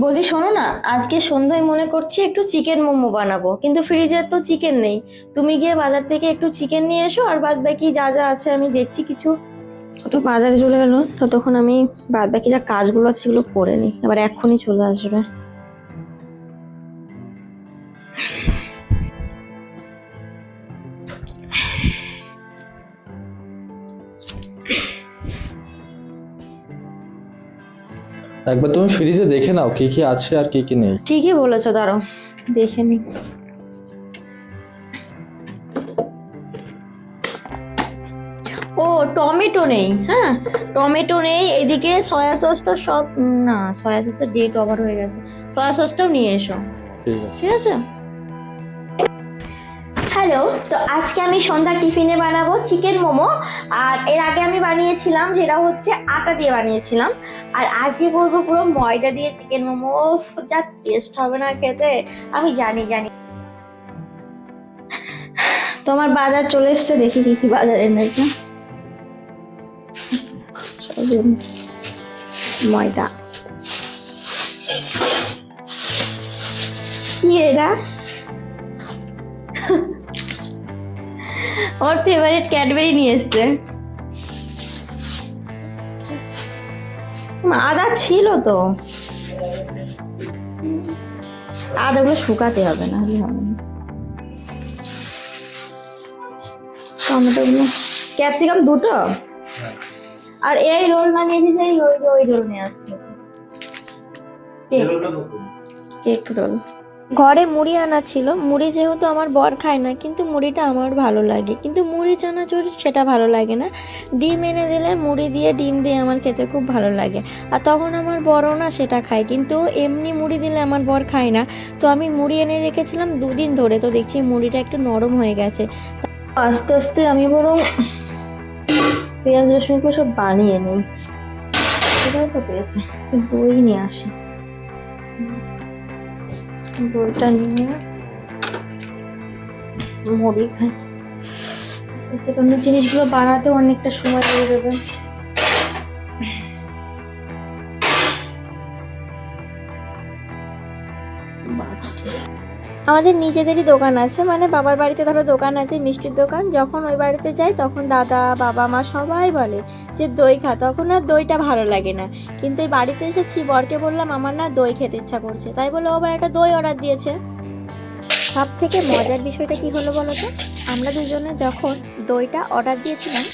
বৌদি শোনো না, আজকে সন্ধ্যায় মনে করছি একটু চিকেন মোমো বানাবো, কিন্তু ফ্রিজে তো চিকেন নেই। তুমি গিয়ে বাজার থেকে একটু চিকেন নিয়ে এসো, আর বাদ বাকি যা যা আছে আমি দেখছি কিছু। তো বাজারে চলে গেল, ততক্ষণ আমি বাদ বাকি যা কাজগুলো আছে সেগুলো করে নিই আবার এখনই চলে আসবে। একবার তুমি ফ্রিজে দেখে নাও কি কি আছে আর কি কি নেই। ঠিকই বলেছ দাঁড়ো দেখে নি ও টমেটো নেই হ্যাঁ? টমেটো নেই এদিকে সয়া সস তো সব না সয়া সসের ডেট ওভার হয়ে গেছে। সয়া সসটাও নিয়ে এসো। ঠিক আছে। ঠিক আছে? হ্যালো তো আজকে আমি সন্ধ্যা টিফিনে বানাবো চিকেন মোমো। আর এর আগে আমি বানিয়েছিলাম যেটা হচ্ছে আটা দিয়ে বানিয়েছিলাম। আর আজকে বলব পুরো ময়দা দিয়ে চিকেন মোমো। যা টেস্ট হবে না খেতে। আমি জানি জানি। তোমার বাজার চলে এসছে, দেখি কি কি বাজার এনেছে। ময়দা। কি এটা? ওর ফেভারিট ক্যাডবেরি নিয়ে এসছে আদা ছিল তো আদাগুলো শুকাতে হবে না হলে হবে না টমেটোগুলো ক্যাপসিকাম দুটো আর এই রোল না নিয়ে এসেছে ওই রোল নিয়ে আসতে কেক রোল ঘরে মুড়ি আনা ছিল। মুড়ি যেহেতু আমার বর খায় না, কিন্তু মুড়িটা আমার ভালো লাগে। কিন্তু মুড়ি চানাচুর সেটা ভালো লাগে না। ডিম এনে দিলে মুড়ি দিয়ে ডিম দিয়ে আমার খেতে খুব ভালো লাগে। আর তখন আমার বড়ও না সেটা খায়, কিন্তু এমনি মুড়ি দিলে আমার বর খায় না। তো আমি মুড়ি এনে রেখেছিলাম দুদিন ধরে, তো দেখছি মুড়িটা একটু নরম হয়ে গেছে। আস্তে আস্তে আমি বরং পেঁয়াজ রসুনগুলো সব বানিয়ে নিই। সেটাও তো পেয়েছে দই নিয়ে আসি। দইটা নিয়ে মুড়ি খাই। আস্তে আস্তে জিনিসগুলো বানাতেও অনেকটা সময় লেগে যাবে আমাদের নিজেদেরই দোকান আছে মানে বাবার বাড়িতে ধরো দোকান আছে মিষ্টির দোকান যখন ওই বাড়িতে যাই তখন দাদা বাবা মা সবাই বলে যে দই খা তখন আর দইটা ভালো লাগে না। কিন্তু এই বাড়িতে এসেছি বরকে বললাম আমার না দই খেতে ইচ্ছা করছে। তাই বলে আবার একটা দই অর্ডার দিয়েছে। সব থেকে মজার বিষয়টা কি হলো বলো তো? আমরা দুজনে যখন দইটা অর্ডার দিয়েছিলাম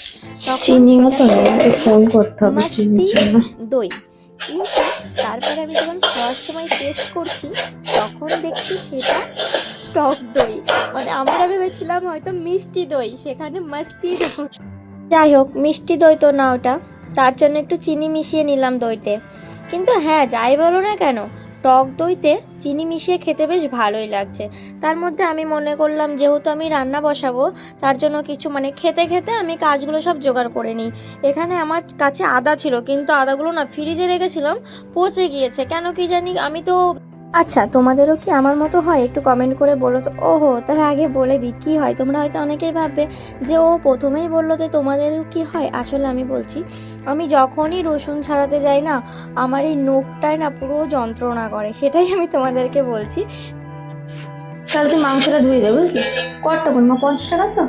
তখন সেটা ফোন করতে হবে দই। কিন্তু তারপরে আমি যখন খাওয়ার সময় টেস্ট করছি, তখন দেখছি সেটা টক দই। মানে আমরা ভেবেছিলাম হয়তো মিষ্টি দই, সেখানে মাস্তি দই। যাই হোক, মিষ্টি দই তো না ওটা। তার জন্য একটু চিনি মিশিয়ে নিলাম দইতে। কিন্তু হ্যাঁ যাই বলো না কেন টক দইতে চিনি মিশিয়ে খেতে বেশ ভালোই লাগছে। তার মধ্যে আমি মনে করলাম, যেহেতু আমি রান্না বসাবো, তার জন্য কিছু মানে খেতে খেতে আমি কাজগুলো সব জোগাড় করে নিই। এখানে আমার কাছে আদা ছিল, কিন্তু আদাগুলো না ফ্রিজে রেখেছিলাম, পচে গিয়েছে। কেন কি জানি আমি তো আচ্ছা তোমাদেরও কি আমার মতো হয়? একটু কমেন্ট করে বলো তো। ওহো তার আগে বলে দিই কী হয়? তোমরা হয়তো অনেকেই ভাববে যে ও প্রথমেই বলল যে তোমাদেরও কি হয়? আসলে আমি বলছি আমি যখনই রসুন ছাড়াতে যাই না আমার এই নখটায় না পুরো যন্ত্রণা করে। সেটাই আমি তোমাদেরকে বলছি। তাহলে তুই মাংসটা ধুয়ে দেবে বুঝলি? কতটা বলব পঞ্চাশ টাকা তো।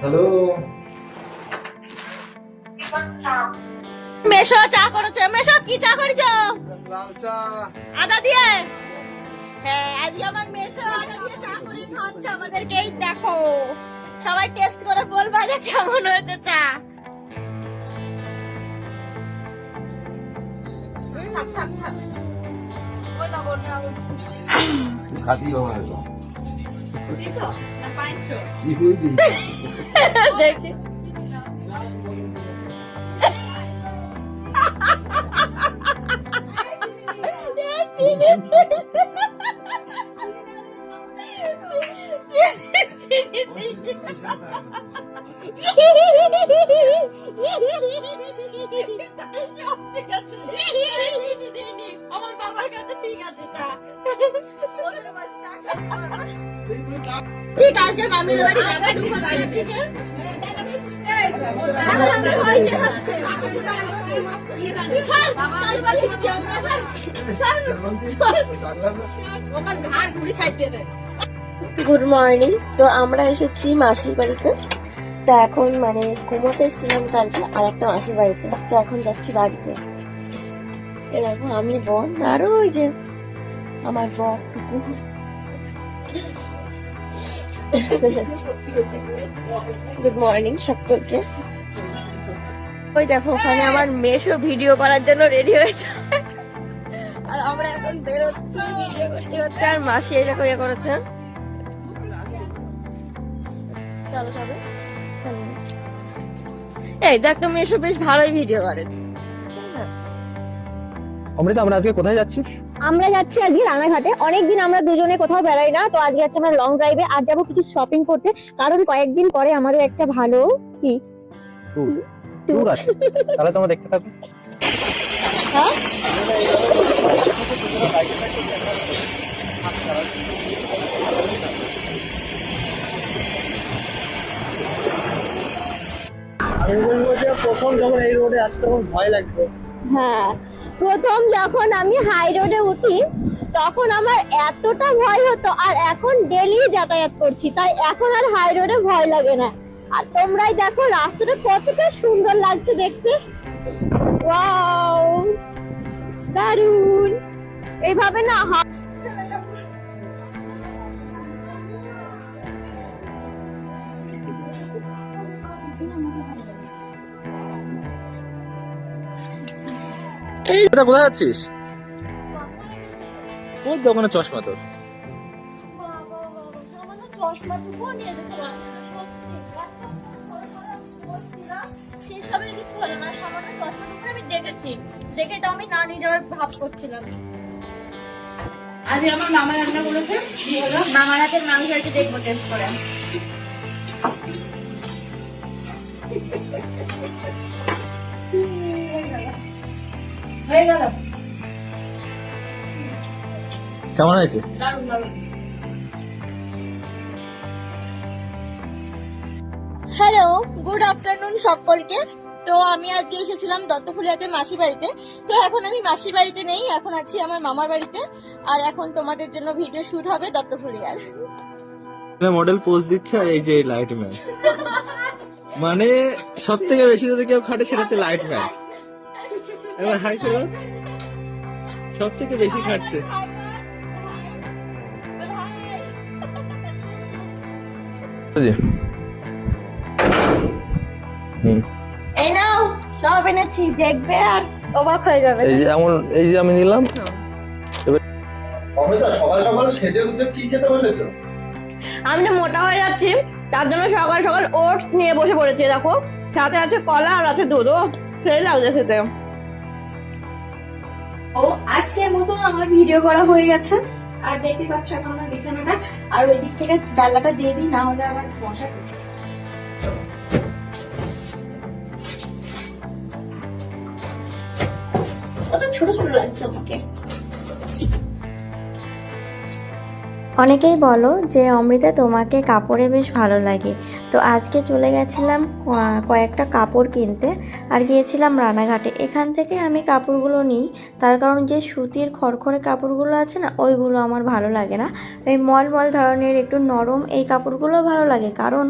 হ্যালো মেশো চা করেছে মেশো কি চা করেছ? আদা দিয়ে? হ্যাঁ আজকে আমার মেশো আদা দিয়ে চা করে খাচ্ছে আমাদেরকে এই দেখো। সবাই টেস্ট করে বলবা যে কেমন হয়েছে চা। থাক, থাক, থাক। খাতি হবে না দিই দেখছি আমার বাবার কাছে ঠিক আছে ঠিক আছে। মামির বাড়ি যাবে দুপুর বাড়ির দিকে গুড মর্নিং তো আমরা এসেছি মাসির বাড়িতে। তো এখন মানে ঘুমোতে এসেছিলাম কালকে, আর একটা মাসির বাড়িতে। তো এখন যাচ্ছি বাড়িতে। এরকম আমি বোন, আর ওই যে আমার টুকু। গুড মর্নিং সকলকে। ওই দেখো ওখানে আমার মেশো ভিডিও করার জন্য রেডি হয়েছে। আর আমরা এখন বেরোচ্ছি ভিডিও করতে করতে আর মাসি এরকম ইয়ে করেছে। চলো চলো চলো। এই দেখ তো মেশো বেশ ভালোই ভিডিও করে। অমৃতা আমরা আজকে কোথায় যাচ্ছি আমরা যাচ্ছি আজকে রানাঘাটে অনেকদিন আমরা দুজনে কোথাও বেড়াই না তো আজকে যাচ্ছি আমরা লং ড্রাইভে আর যাব কিছু শপিং করতে কারণ কয়েকদিন পরে আমাদের একটা ভালো কি? ট্যুর আছে। তাহলে তোমরা দেখতে থাকো। আমি বলব যে প্রথম যখন এই রোডে আসি তখন ভয় লাগবে। হ্যাঁ। প্রথম যখন আমি হাই রোডে উঠি তখন আমার এতটা ভয় হতো আর এখন ডেলি যাতায়াত করছি তাই এখন আর হাই রোডে ভয় লাগে না। আর তোমরাই দেখো রাস্তাটা কতটা সুন্দর লাগছে দেখতে। ওয়াও দারুণ এইভাবে না এটা কোথায় যাচ্ছিস? ওই দোকানে চশমা তোর। আমি দেখেছি। দেখে তো আমি না নিয়ে যাওয়ার ভাব করছিলাম। আজ আমার মামা রান্না করেছে। মামার হাতের মাংস দেখব টেস্ট করে। হয়ে গেল। কেমন হয়েছে? দারুণ দারুণ। হ্যালো গুড আফটারনুন সকলকে। তো আমি আজকে এসেছিলাম দত্তফুলিয়াতে মাসি বাড়িতে। তো এখন আমি মাসির বাড়িতে নেই এখন আছি আমার মামার বাড়িতে। আর এখন তোমাদের জন্য ভিডিও শুট হবে দত্তফুলিয়ার। মডেল পোজ দিচ্ছে আর এই যে লাইট ম্যান মানে সব থেকে বেশি যদি কেউ খাটে সেটা হচ্ছে লাইট ম্যান এবার হাই সব থেকে বেশি খাটছে। জি। হুম। এই নাও সব এনেছি দেখবে আর অবাক হয়ে যাবে। এই যে এমন এই যে আমি নিলাম। অমৃতা সকাল সকাল সেজে গুজে কি খেতে বসেছো? আমি না মোটা হয়ে যাচ্ছি তার জন্য সকাল সকাল ওটস নিয়ে বসে পড়েছি দেখো। সাথে আছে কলা আর আছে দুধ ও সেই লাগছে খেতে। ও আজকের মতো আমার ভিডিও করা হয়ে গেছে। আর দেখতে পাচ্ছ এখন আমার বিছানাটা। আর ওই দিক থেকে জানলাটা দিয়ে দিই না হলে আবার মশা অনেকেই বলো যে, অমৃতা, তোমাকে কাপড়ে বেশ ভালো লাগে। তো আজকে চলে গেছিলাম কয়েকটা কাপড় কিনতে আর গিয়েছিলাম রানাঘাটে। এখান থেকে আমি কাপড়গুলো নিই। তার কারণ যে সুতির খড়খড়ে কাপড়গুলো আছে না, ওইগুলো আমার ভালো লাগে না। এই মল মল ধরনের একটু নরম এই কাপড়গুলো ভালো লাগে। কারণ